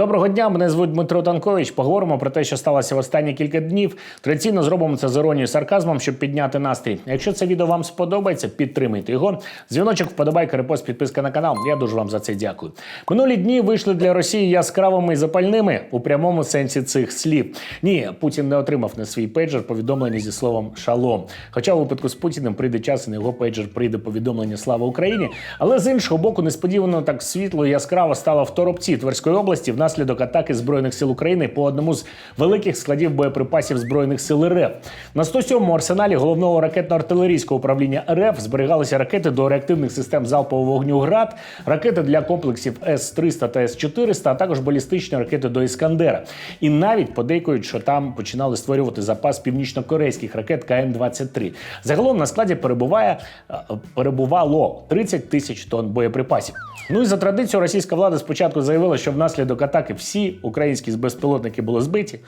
Доброго дня, мене звуть Дмитро Танкович. Поговоримо про те, що сталося в останні кілька днів. Традиційно зробимо це з іронією сарказмом, щоб підняти настрій. Якщо це відео вам сподобається, підтримайте його. Дзвіночок, вподобайка, репост, підписка на канал. Я дуже вам за це дякую. Минулі дні вийшли для Росії яскравими і запальними у прямому сенсі цих слів. Ні, Путін не отримав на свій пейджер повідомлення зі словом шалом. Хоча у випадку з Путіним прийде час, і на його пейджер прийде повідомлення Слава Україні. Але з іншого боку, несподівано так світло і яскраво стало в Торопці Тверської області внаслідок атаки збройних сил України по одному з великих складів боєприпасів збройних сил РФ. На 107-му арсеналі головного ракетно-артилерійського управління РФ зберігалися ракети до реактивних систем залпового вогню ГРАД, ракети для комплексів С-300 та С-400, а також балістичні ракети до Іскандера. І навіть подейкують, що там починали створювати запас північно-корейських ракет КН-23. Загалом на складі перебуває е, перебувало 30 тисяч тонн боєприпасів. Ну і за традицією російська влада спочатку заявила, що внаслідок атаки всі українські безпілотники були збиті.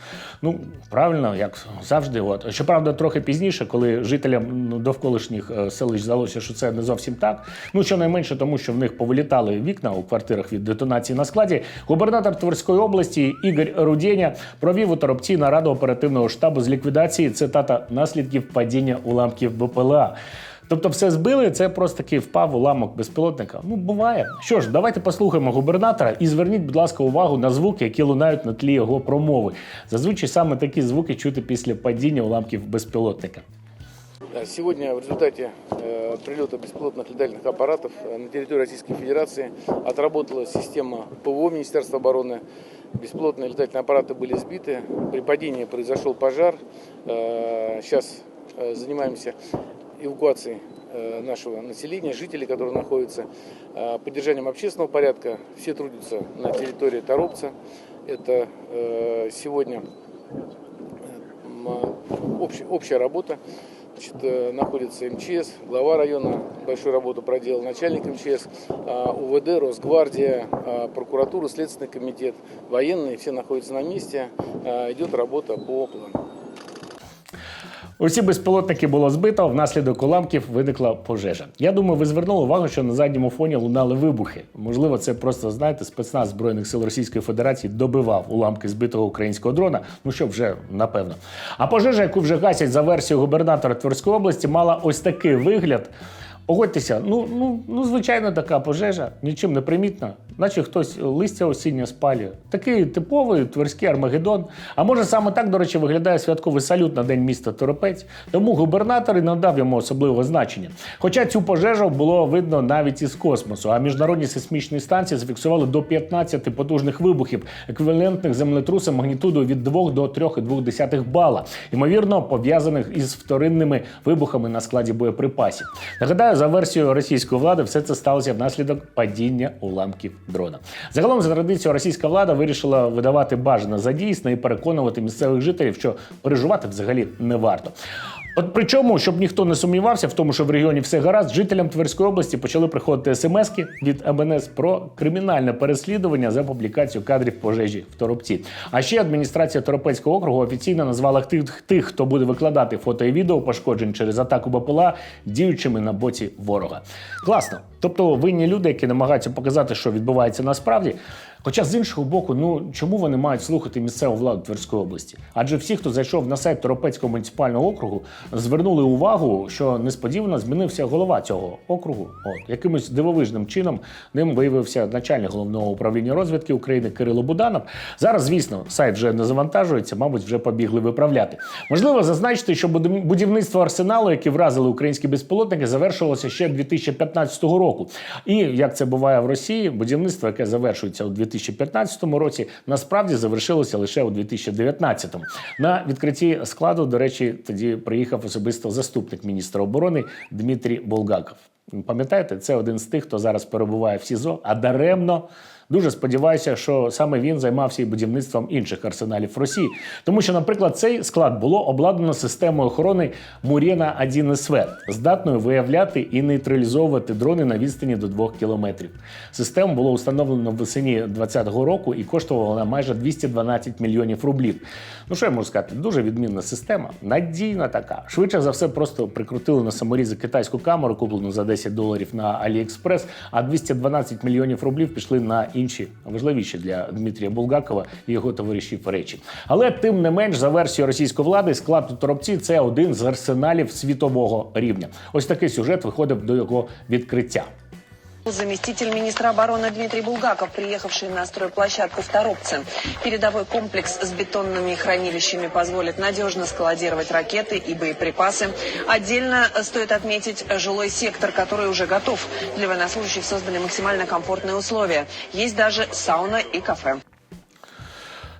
Ну правильно, як завжди. От щоправда, трохи пізніше, коли жителям ну, довколишніх е, селищ здалося, що це не зовсім так. Ну щонайменше тому, що в них повилітали вікна у квартирах від детонації на складі. Губернатор Тверської області Ігор Рудєня провів у Торопці нараду оперативного штабу з ліквідації цитата наслідків падіння уламків БПЛА. Тобто, все збили, це просто таки впав уламок безпілотника. Ну, буває. Що ж, давайте послухаємо губернатора і зверніть, будь ласка, увагу на звуки, які лунають на тлі його промови. Зазвичай саме такі звуки чути після падіння уламків безпілотника. Да, Сегодня в результате э, прилета беспилотных летательных аппаратов э, на территории Российской Федерации отработала система ПВО Министерства обороны. Беспилотные летательные аппараты были сбиты. При падении произошел пожар. Э, сейчас э, занимаемся эвакуацией э, нашего населения, жителей, которые находятся, э, поддержанием общественного порядка. Все трудятся на территории Торопца. Это э, сегодня общ- общая работа. Значит, находится МЧС, глава района большую работу проделал, начальник МЧС, а, УВД, Росгвардия, а, прокуратура, Следственный комитет, военные, все находятся на месте. А, Идет работа по плану. Усі безпілотники було збито, внаслідок уламків виникла пожежа. Я думаю, ви звернули увагу, що на задньому фоні лунали вибухи. Можливо, це просто знаєте, спецназ збройних сил Російської Федерації добивав уламки збитого українського дрона. Ну що вже напевно. А пожежа, яку вже гасять за версією губернатора Тверської області, мала ось такий вигляд. Погодьтеся, ну, ну, ну, звичайно, така пожежа, нічим не примітна, наче хтось листя осіннє спалює. Такий типовий тверський армагеддон. А може саме так, до речі, виглядає святковий салют на день міста Торопець. Тому губернатор і надав йому особливого значення. Хоча цю пожежу було видно навіть із космосу, а міжнародні сейсмічні станції зафіксували до 15 потужних вибухів, еквівалентних землетрусам магнітудою від 2 до 3,2 бала, ймовірно, пов'язаних із вторинними вибухами на складі боєприпасів. Нагадаю, за версією російської влади, все це сталося внаслідок падіння уламків дрона. Загалом, за традицією, російська влада вирішила видавати бажане за дійсне і переконувати місцевих жителів, що переживати взагалі не варто. От причому, щоб ніхто не сумнівався в тому, що в регіоні все гаразд, жителям Тверської області почали приходити смски від МНС про кримінальне переслідування за публікацію кадрів пожежі в Торопці. А ще адміністрація Торопецького округу офіційно назвала тих, тих, хто буде викладати фото і відео пошкоджень через атаку БПЛА, діючими на боці ворога. Класно. Тобто винні люди, які намагаються показати, що відбувається насправді. Хоча з іншого боку, ну чому вони мають слухати місцеву владу Тверської області? Адже всі, хто зайшов на сайт Торопецького муніципального округу, звернули увагу, що несподівано змінився голова цього округу. От якимось дивовижним чином ним виявився начальник головного управління розвідки України Кирило Буданов. Зараз, звісно, сайт вже не завантажується, мабуть, вже побігли виправляти. Можливо, зазначити, що будівництво арсеналу, яке вразили українські безпілотники, завершилося ще 2015 року. І як це буває в Росії, будівництво, яке завершується у 2015 році, насправді завершилося лише у 2019. На відкритті складу, до речі, тоді приїхав особисто заступник міністра оборони Дмитрій Болгаков. Пам'ятаєте, це один з тих, хто зараз перебуває в СІЗО, а даремно. Дуже сподіваюся, що саме він займався і будівництвом інших арсеналів Росії, тому що, наприклад, цей склад було обладнано системою охорони Мурєна 1 СВ, здатною виявляти і нейтралізовувати дрони на відстані до 2 кілометрів. Систему було установлено весені 2020 року і коштувала майже 212 мільйонів рублів. Ну що я можу сказати? Дуже відмінна система, надійна така. Швидше за все, просто прикрутили на саморізи китайську камеру, куплену за 10 доларів на AliExpress, а 212 мільйонів рублів пішли на інші важливіші для Дмитрія Булгакова і його товаришів речі. Але тим не менш, за версією російської влади, склад у торопці це один з арсеналів світового рівня. Ось такий сюжет виходив до його відкриття. Заместитель министра обороны Дмитрий Булгаков, приехавший на стройплощадку в Торопце. Передовой комплекс с бетонными хранилищами позволит надежно складировать ракеты и боеприпасы. Отдельно стоит отметить жилой сектор, который уже готов. Для военнослужащих созданы максимально комфортные условия. Есть даже сауна и кафе.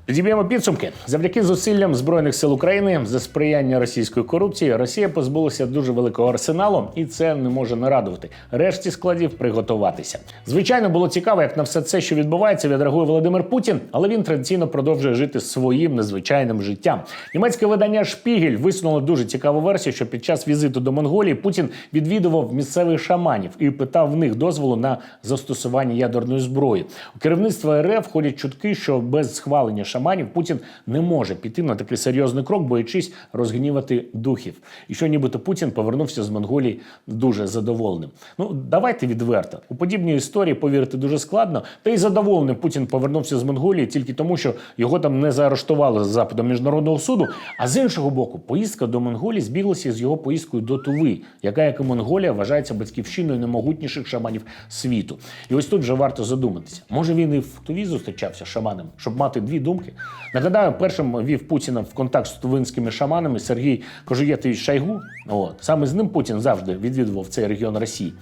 Підіб'ємо підсумки. Завдяки зусиллям збройних сил України за сприяння російської корупції Росія позбулася дуже великого арсеналу, і це не може не радувати. Решті складів приготуватися. Звичайно, було цікаво, як на все це, що відбувається, відреагує Володимир Путін, але він традиційно продовжує жити своїм незвичайним життям. Німецьке видання Шпігель висунуло дуже цікаву версію, що під час візиту до Монголії Путін відвідував місцевих шаманів і питав в них дозволу на застосування ядерної зброї. У керівництво РФ ходять чутки, що без схвалення шаманів Путін не може піти на такий серйозний крок, боячись розгнівати духів. І що нібито Путін повернувся з Монголії дуже задоволеним. Ну давайте відверто. У подібній історії повірити дуже складно. Та й задоволеним Путін повернувся з Монголії тільки тому, що його там не заарештували за запитом міжнародного суду. А з іншого боку, поїздка до Монголії збіглася з його поїздкою до Туви, яка як і Монголія вважається батьківщиною наймогутніших шаманів світу. І ось тут вже варто задуматися. Може він і в Туві зустрічався шаманом, щоб мати дві думки. Нагадаю, першим вів Путіна в контакт з тувинськими шаманами Сергій Кожуєтович Шайгу. От саме з ним Путін завжди відвідував цей регіон Росії.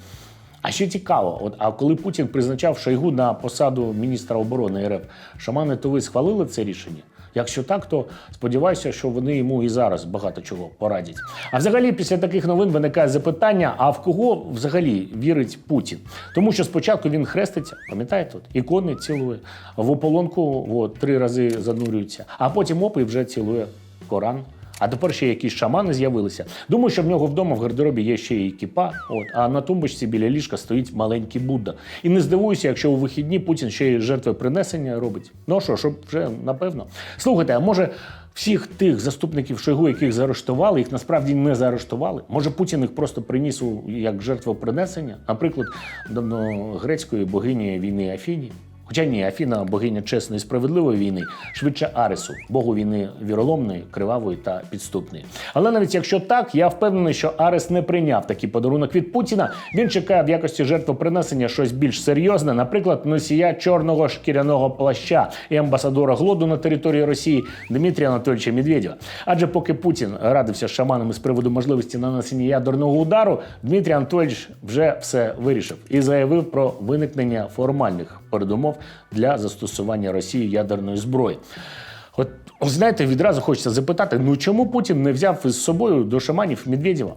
А ще цікаво, от а коли Путін призначав Шойгу на посаду міністра оборони РФ, шамани Туви схвалили це рішення. Якщо так, то сподіваюся, що вони йому і зараз багато чого порадять. А взагалі, після таких новин виникає запитання: а в кого взагалі вірить Путін? Тому що спочатку він хреститься, пам'ятаєте, от, ікони цілує, в ополонку от, три рази занурюється, а потім опи вже цілує Коран. А тепер ще якісь шамани з'явилися. Думаю, що в нього вдома в гардеробі є ще і кіпа, от, а на тумбочці біля ліжка стоїть маленький Будда. І не здивуюся, якщо у вихідні Путін ще й жертвопринесення робить. Ну що, щоб вже напевно. Слухайте, а може. Всіх тих заступників Шойгу, яких заарештували, їх насправді не заарештували. Може, Путін їх просто приніс у як жертвопринесення, наприклад, давно грецької богині війни Афіні. Хоча ні, Афіна богиня чесної і справедливої війни, швидше Аресу, богу війни віроломної, кривавої та підступної. Але навіть якщо так, я впевнений, що Арес не прийняв такий подарунок від Путіна. Він чекає в якості жертвопринесення щось більш серйозне, наприклад, носія чорного шкіряного плаща і амбасадора глоду на території Росії Дмитрія Анатолійовича Медведєва. Адже поки Путін радився з шаманами з приводу можливості нанесення ядерного удару, Дмитрій Анатолійович вже все вирішив і заявив про виникнення формальних передумов для застосування Росії ядерної зброї. От знаєте, відразу хочеться запитати: ну чому Путін не взяв із собою до шаманів Медведєва?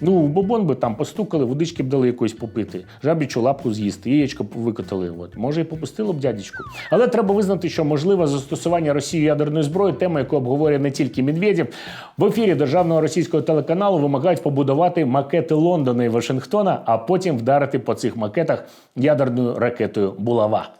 Ну, бобон би там постукали, водички б дали якоїсь попити, жабічу лапку з'їсти, яєчко б викотали. От. Може, і попустило б дядечку. Але треба визнати, що можливе застосування Росії ядерної зброї, тема, яку обговорює не тільки Медведєв. В ефірі державного російського телеканалу вимагають побудувати макети Лондона і Вашингтона, а потім вдарити по цих макетах ядерною ракетою Булава.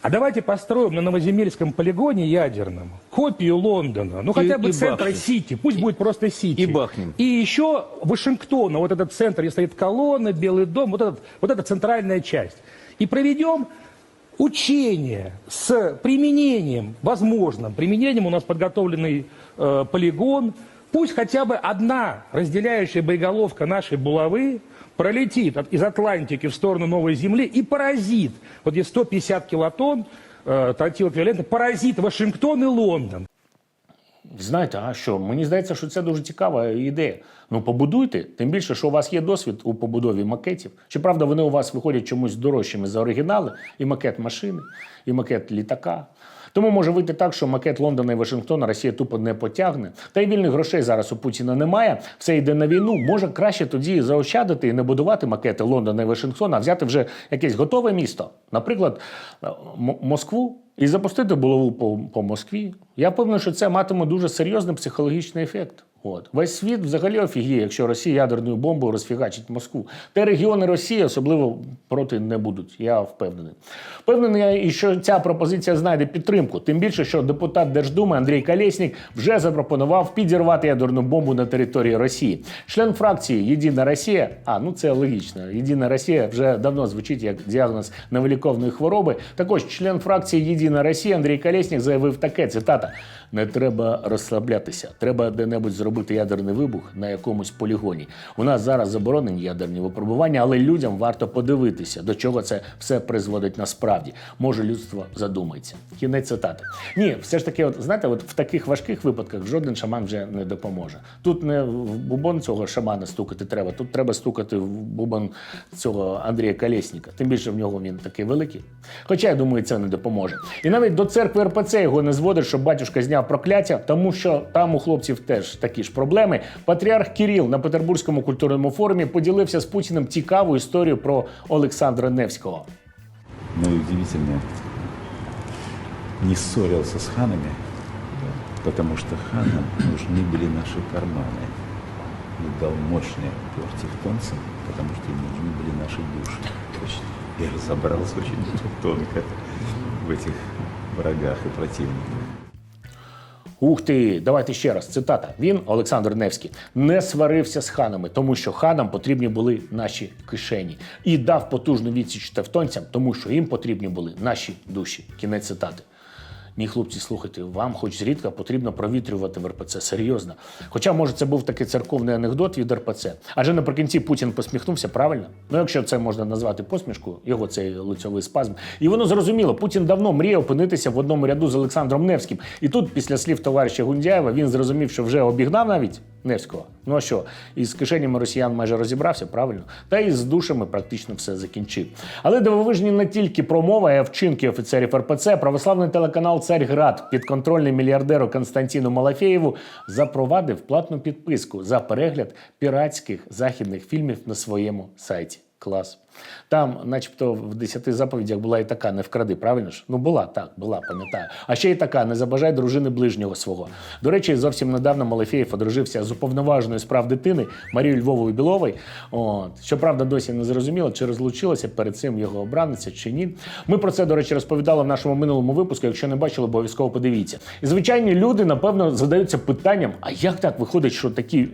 А давайте построим на Новоземельском полигоне ядерном копию Лондона, ну хотя бы и центра бахнем. Сити, пусть будет просто Сити. И бахнем. И еще Вашингтона, вот этот центр, где стоит колонна, Белый дом, вот, этот, вот эта центральная часть. И проведем учение с применением, возможным применением, у нас подготовленный э, полигон, пусть хотя бы одна разделяющая боеголовка нашей булавы пролетит от- из Атлантики в сторону Новой Земли и поразит, вот здесь 150 килотонн э, тротилоквиолента, поразит Вашингтон и Лондон. Знаєте, а що? Мені здається, що це дуже цікава ідея. Ну, побудуйте, тим більше, що у вас є досвід у побудові макетів. Щоправда, вони у вас виходять чомусь дорожчими за оригінали, і макет машини, і макет літака. Тому може вийти так, що макет Лондона і Вашингтона Росія тупо не потягне. Та й вільних грошей зараз у Путіна немає. Все йде на війну. Може краще тоді заощадити і не будувати макети Лондона і Вашингтона, а взяти вже якесь готове місто, наприклад, М- Москву. І запустити булаву по, по Москві. Я певний, що це матиме дуже серйозний психологічний ефект. От. Весь світ взагалі офігіє, якщо Росія ядерною бомбою розфігачить Москву. Та регіони Росії особливо проти не будуть. Я впевнений. Впевнений, і що ця пропозиція знайде підтримку. Тим більше, що депутат Держдуми Андрій Колєснік вже запропонував підірвати ядерну бомбу на території Росії. Член фракції Єдина Росія, а ну це логічно. Єдина Росія вже давно звучить як діагноз невиліковної хвороби. Також член фракції Єдина Росія Андрій Колєснік заявив таке цитата: не треба розслаблятися. Треба де-небудь зробити ядерний вибух на якомусь полігоні. У нас зараз заборонені ядерні випробування, але людям варто подивитися, до чого це все призводить насправді. Може, людство задумається. Кінець цитати. Ні, все ж таки, от знаєте, от в таких важких випадках жоден шаман вже не допоможе. Тут не в бубон цього шамана стукати треба, тут треба стукати в бубон цього Андрія Колєсніка. Тим більше в нього він такий великий. Хоча я думаю, це не допоможе. І навіть до церкви РПЦ його не зводить, щоб батюшка зняв прокляття, тому що там у хлопців теж такі ж проблеми. Патріарх Кіріл на Петербурзькому культурному форумі поділився з Путіним цікаву історію про Олександра Невського. Ну и удивительно, не ссорился с ханами, потому что ханам нужны были наши карманы. И дал мощный отпор тевтонцам, потому что им нужны были наши души. Точно. И разобрался очень тонко в этих врагах и противниках. Ух ти, давайте ще раз. Цитата. Він, Олександр Невський, не сварився з ханами, тому що ханам потрібні були наші кишені, і дав потужну відсіч тевтонцям, тому що їм потрібні були наші душі. Кінець цитати. Ні, хлопці, слухайте, вам хоч зрідка потрібно провітрювати в РПЦ. Серйозно. Хоча, може, це був такий церковний анекдот від РПЦ. Адже наприкінці Путін посміхнувся правильно. Ну, якщо це можна назвати посмішкою, його цей лицьовий спазм. І воно зрозуміло, Путін давно мріяв опинитися в одному ряду з Олександром Невським. І тут, після слів товариша Гундяєва, він зрозумів, що вже обігнав навіть Невського. Ну а що, із кишенями росіян майже розібрався, правильно? Та і з душами практично все закінчив. Але дивовижні не тільки промова, а вчинки офіцерів РПЦ. Православний телеканал Царьград, підконтрольний мільярдеру Константіну Малафєєву, запровадив платну підписку за перегляд піратських західних фільмів на своєму сайті. Клас. Там, начебто, в десяти заповідях була і така не вкради, правильно ж? Ну була так, була, пам'ятаю. А ще й така не забажай дружини ближнього свого. До речі, зовсім недавно Малефєєв одружився з уповноваженою справ дитини Марією Львовою Біловою. От щоправда, досі не зрозуміло, чи розлучилася перед цим його обраниця чи ні. Ми про це, до речі, розповідали в нашому минулому випуску. Якщо не бачили, обов'язково подивіться. І звичайні люди, напевно, задаються питанням: а як так виходить, що такі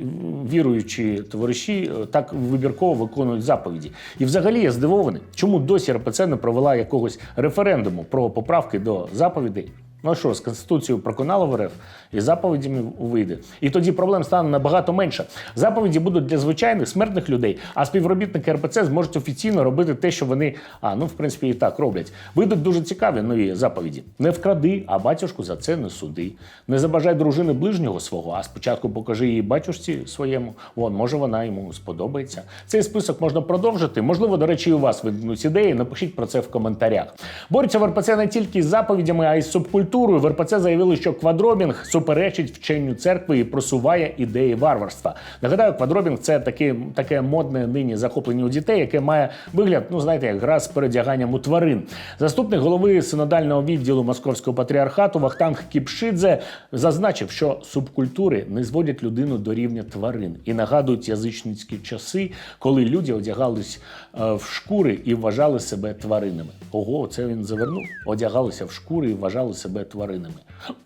віруючі товариші е, так вибірково виконують заповіді? І взагалі я здивований, чому досі РПЦ не провела якогось референдуму про поправки до заповідей. Ну що, з Конституцією проконало в РФ і заповідями вийде. І тоді проблем стане набагато менше. Заповіді будуть для звичайних смертних людей, а співробітники РПЦ зможуть офіційно робити те, що вони, а ну в принципі і так роблять. Вийдуть дуже цікаві нові заповіді. Не вкради, а батюшку за це не суди. Не забажай дружини ближнього свого, а спочатку покажи її батюшці своєму. Вон, може, вона йому сподобається. Цей список можна продовжити. Можливо, до речі, і у вас виникнуть ідеї. Напишіть про це в коментарях. Борються в РПЦ не тільки з заповідями, а й з субкультурою. В РПЦ заявили, що квадробінг суперечить вченню церкви і просуває ідеї варварства. Нагадаю, квадробінг це таке, таке модне нині захоплення у дітей, яке має вигляд, ну знаєте, як гра з передяганням у тварин. Заступник голови синодального відділу московського патріархату Вахтанг Кіпшидзе зазначив, що субкультури не зводять людину до рівня тварин і нагадують язичницькі часи, коли люди одягались е, в шкури і вважали себе тваринами. Ого, це він завернув. Одягалися в шкури і вважали себе тваринами.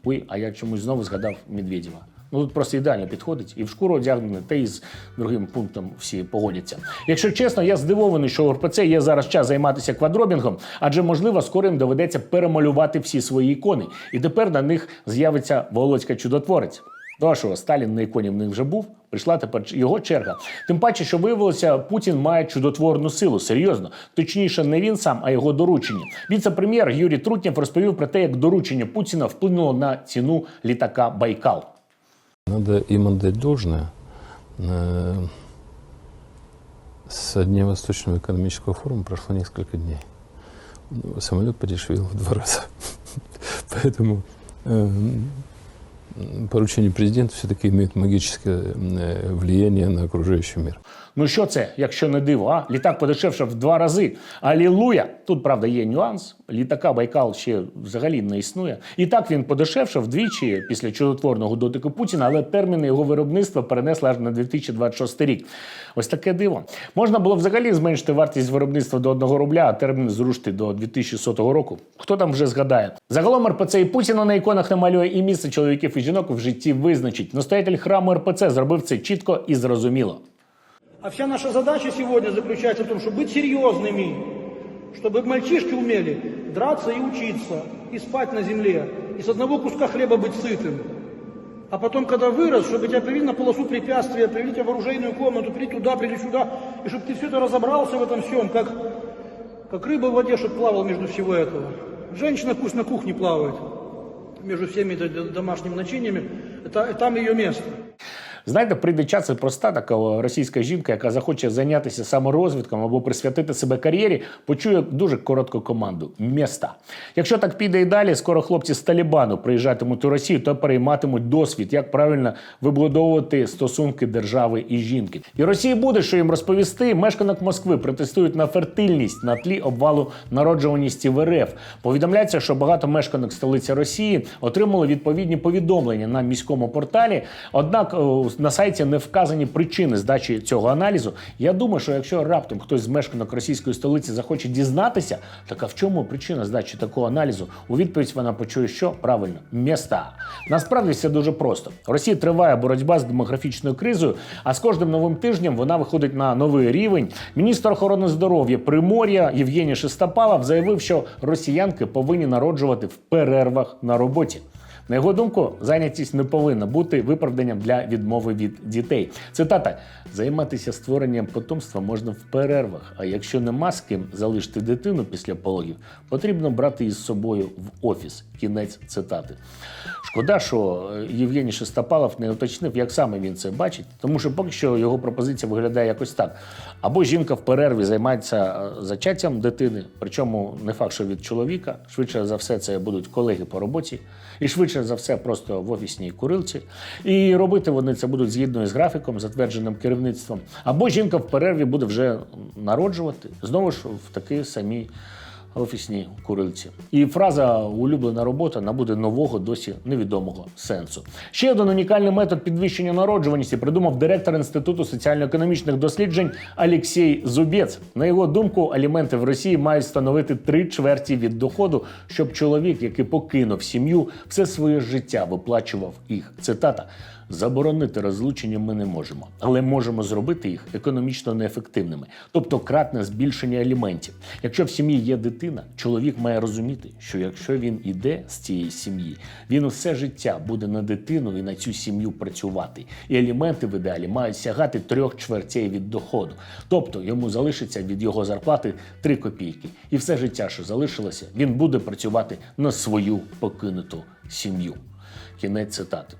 Ой, а я чомусь знову згадав Медведєва. Ну тут просто ідеально підходить і в шкуру одягнене, та і з другим пунктом всі погодяться. Якщо чесно, я здивований, що у РПЦ є зараз час займатися квадробінгом, адже можливо скоро їм доведеться перемалювати всі свої ікони, і тепер на них з'явиться Володька чудотворець. Ну а що, Сталін на іконі в них вже був. Прийшла тепер його черга. Тим паче, що виявилося, Путін має чудотворну силу. Серйозно, точніше, не він сам, а його доручення. Віце-прем'єр Юрій Трутнєв розповів про те, як доручення Путіна вплинуло на ціну літака Байкал. Надо им отдать должное. Э, Со дня Восточного экономического форума прошло несколько дней. Самолет подешевел в два раза. Поэтому э, м, поручения президента все-таки имеют магическое э, влияние на окружающий мир. Ну що це, якщо не диво? А літак подешевшав в два рази. Алілуя! Тут правда є нюанс. Літака Байкал ще взагалі не існує. І так він подешевшав вдвічі після чудотворного дотику Путіна, але терміни його виробництва перенесли аж на 2026 рік. Ось таке диво. Можна було взагалі зменшити вартість виробництва до одного рубля, а термін зрушити до 2100 року. Хто там вже згадає? Загалом РПЦ і Путіна на іконах не малює і місце чоловіків і жінок в житті визначить. Настоятель храму РПЦ зробив це чітко і зрозуміло. А вся наша задача сегодня заключается в том, чтобы быть серьезными, чтобы мальчишки умели драться и учиться, и спать на земле, и с одного куска хлеба быть сытым. А потом, когда вырос, чтобы тебя привели на полосу препятствия, привели тебя в оружейную комнату, привели туда, привели сюда, и чтобы ты все это разобрался в этом всем, как, как рыба в воде, чтобы плавал между всего этого. Женщина пусть на кухне плавает между всеми домашними начиниями, это, там ее место. Знаєте, прийде час і проста така російська жінка, яка захоче зайнятися саморозвитком або присвятити себе кар'єрі, почує дуже коротку команду міста. Якщо так піде і далі, скоро хлопці з Талібану приїжджатимуть у Росію та перейматимуть досвід, як правильно вибудовувати стосунки держави і жінки. І Росії буде, що їм розповісти. Мешканок Москви протестують на фертильність на тлі обвалу народжуваності в РФ. Повідомляється, що багато мешканок столиці Росії отримали відповідні повідомлення на міському порталі. Однак на сайті не вказані причини здачі цього аналізу. Я думаю, що якщо раптом хтось з мешканок російської столиці захоче дізнатися, так а в чому причина здачі такого аналізу? У відповідь вона почує, що правильно міста. Насправді все дуже просто. В Росії триває боротьба з демографічною кризою, а з кожним новим тижнем вона виходить на новий рівень. Міністр охорони здоров'я Примор'я Євгеній Шестопалов заявив, що росіянки повинні народжувати в перервах на роботі. На його думку, зайнятість не повинна бути виправданням для відмови від дітей. Цитата: займатися створенням потомства можна в перервах. А якщо нема з ким залишити дитину після пологів, потрібно брати її з собою в офіс. Кінець цитати. Шкода, що е, Євгеній Шестопалов не уточнив, як саме він це бачить, тому що поки що його пропозиція виглядає якось так: або жінка в перерві займається е, зачаттям дитини, причому не факт, що від чоловіка, швидше за все, це будуть колеги по роботі, і швидше за все, просто в офісній курилці. І робити вони це будуть згідно з графіком, затвердженим керівництвом. Або жінка в перерві буде вже народжувати знову ж в такій самій офісній курилці. І фраза улюблена робота набуде нового, досі невідомого сенсу. Ще один унікальний метод підвищення народжуваності придумав директор Інституту соціально-економічних досліджень Олексій Зубець. На його думку, аліменти в Росії мають становити три чверті від доходу, щоб чоловік, який покинув сім'ю, все своє життя виплачував їх. Цитата. Заборонити розлучення ми не можемо, але можемо зробити їх економічно неефективними, тобто кратне збільшення аліментів. Якщо в сім'ї є дитина, чоловік має розуміти, що якщо він іде з цієї сім'ї, він усе життя буде на дитину і на цю сім'ю працювати. І аліменти в ідеалі мають сягати трьох чвертей від доходу. Тобто йому залишиться від його зарплати 3 копійки. І все життя, що залишилося, він буде працювати на свою покинуту сім'ю. Кінець цитати.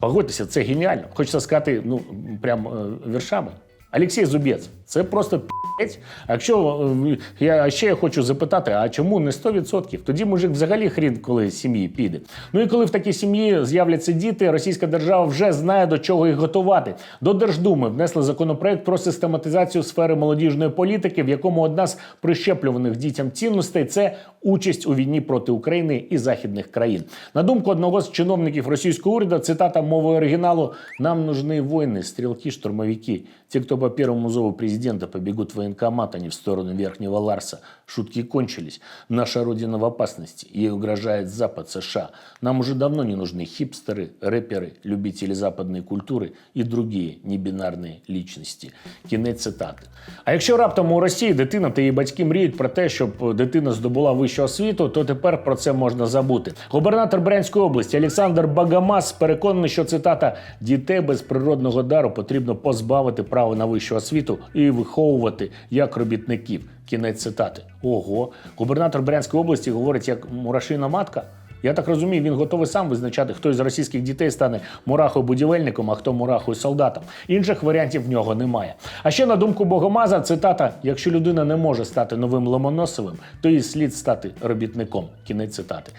Погодьтеся, це геніально. Хочеться сказати, ну прям е, віршами. Олексій Зубець, це просто п'ять. А якщо е, я ще я хочу запитати, а чому не 100%? Тоді мужик взагалі хрін, коли з сім'ї піде. Ну і коли в такій сім'ї з'являться діти, російська держава вже знає до чого їх готувати. До Держдуми внесли законопроект про систематизацію сфери молодіжної політики, в якому одна з прищеплюваних дітям цінностей це участь у війні проти України і західних країн. На думку одного з чиновників російського уряду, цитата мови оригіналу: нам нужны воїни, стрілки, штурмовики. Те, кто по первому зову президента побегут в военкомат, а не в сторону Верхнего Ларса. Шутки кончились. Наша родина в опасности. Ей угрожает Запад, США. Нам уже давно не нужны хипстеры, рэперы, любители западной культуры и другие небинарные личности. Кінець цитати. А якщо раптом у Росії дитина та її батьки мріють про те, щоб дитина здобула вищу освіту, то тепер про це можна забути. Губернатор Брянської області Олександр Багамас переконаний, що цитата дітей без природного дару потрібно позбавити права на вищу освіту і виховувати як робітників. Кінець цитати. Ого, губернатор Брянської області говорить як мурашина матка. Я так розумію, він готовий сам визначати, хто із російських дітей стане мурахою будівельником, а хто мурахою солдатом. Інших варіантів в нього немає. А ще на думку Богомаза, цитата: якщо людина не може стати новим Ломоносовим, то їй слід стати робітником. Кінець цитати.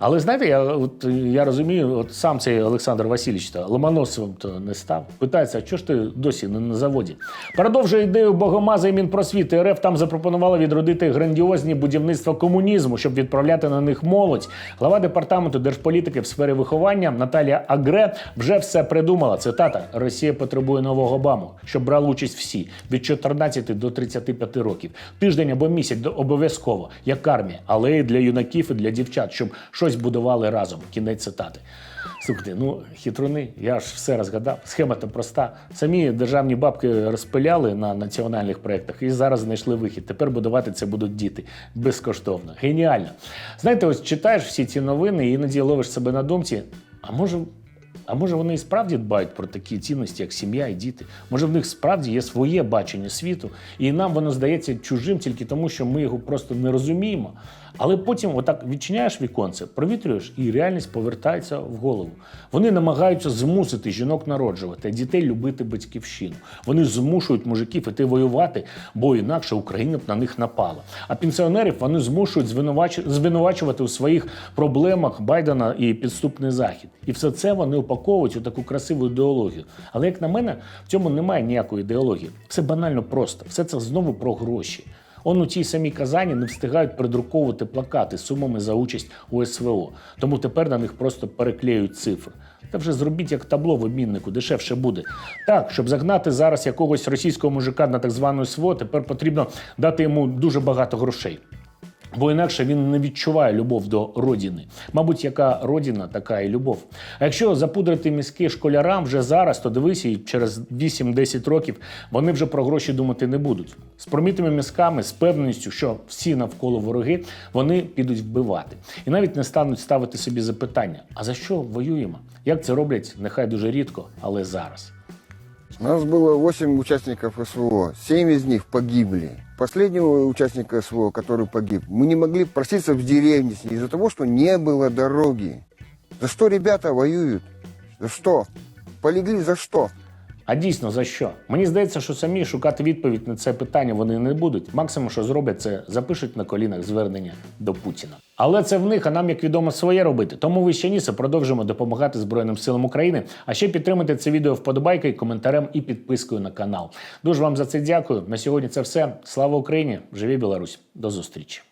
Але знаєте, я от я розумію, от сам цей Олександр Васильович то Ломоносовим то не став. Питається, а чого ж ти досі не на заводі? Продовжує ідею Богомаза і Мінпросвіти РФ там запропонували відродити грандіозні будівництва комунізму, щоб відправляти на них молодь. Глава департаменту держполітики в сфері виховання Наталія Агре вже все придумала. Цитата: Росія потребує нового Обаму, щоб брали участь всі від 14 до 35 років. Тиждень або місяць обов'язково, як армія, але і для юнаків і для дівчат, щоб щось будували разом. Кінець цитати. Слухайте, ну хитруни, я ж все розгадав. Схема то проста. Самі державні бабки розпиляли на національних проєктах і зараз знайшли вихід. Тепер будувати це будуть діти безкоштовно. Геніально. Знаєте, ось читаєш всі ці новини і іноді ловиш себе на думці. А може, а може вони і справді дбають про такі цінності, як сім'я і діти? Може, в них справді є своє бачення світу, і нам воно здається чужим тільки тому, що ми його просто не розуміємо. Але потім, отак відчиняєш віконце, провітрюєш, і реальність повертається в голову. Вони намагаються змусити жінок народжувати, а дітей любити батьківщину. Вони змушують мужиків іти воювати, бо інакше Україна б на них напала. А пенсіонерів вони змушують звинувач- звинувачувати у своїх проблемах Байдена і підступний захід. І все це вони упаковують у таку красиву ідеологію. Але як на мене, в цьому немає ніякої ідеології. Все банально просто. Все це знову про гроші. Он у тій самій Казані не встигають придруковувати плакати з сумами за участь у СВО. Тому тепер на них просто переклеюють цифри. Та вже зробіть як табло в обміннику, дешевше буде. Так, щоб загнати зараз якогось російського мужика на так звану СВО, тепер потрібно дати йому дуже багато грошей. Бо інакше він не відчуває любов до родини. Мабуть, яка родина, така і любов. А якщо запудрити мізки школярам вже зараз, то дивись, і через 8-10 років вони вже про гроші думати не будуть. З промітими мізками, з певністю, що всі навколо вороги, вони підуть вбивати. І навіть не стануть ставити собі запитання: а за що воюємо? Як це роблять, нехай дуже рідко, але зараз. У нас было 8 участников СВО, 7 из них погибли. Последнего участника СВО, который погиб, мы не могли проситься в деревне с ней из-за того, что не было дороги. За что ребята воюют? За что? Полегли за что? А дійсно за що? Мені здається, що самі шукати відповідь на це питання вони не будуть. Максимум, що зроблять, це запишуть на колінах звернення до Путіна. Але це в них, а нам, як відомо, своє робити. Тому ви ще нісе продовжимо допомагати Збройним силам України. А ще підтримайте це відео вподобайкою, коментарем і підпискою на канал. Дуже вам за це дякую. На сьогодні це все. Слава Україні! Живі Білорусь! До зустрічі!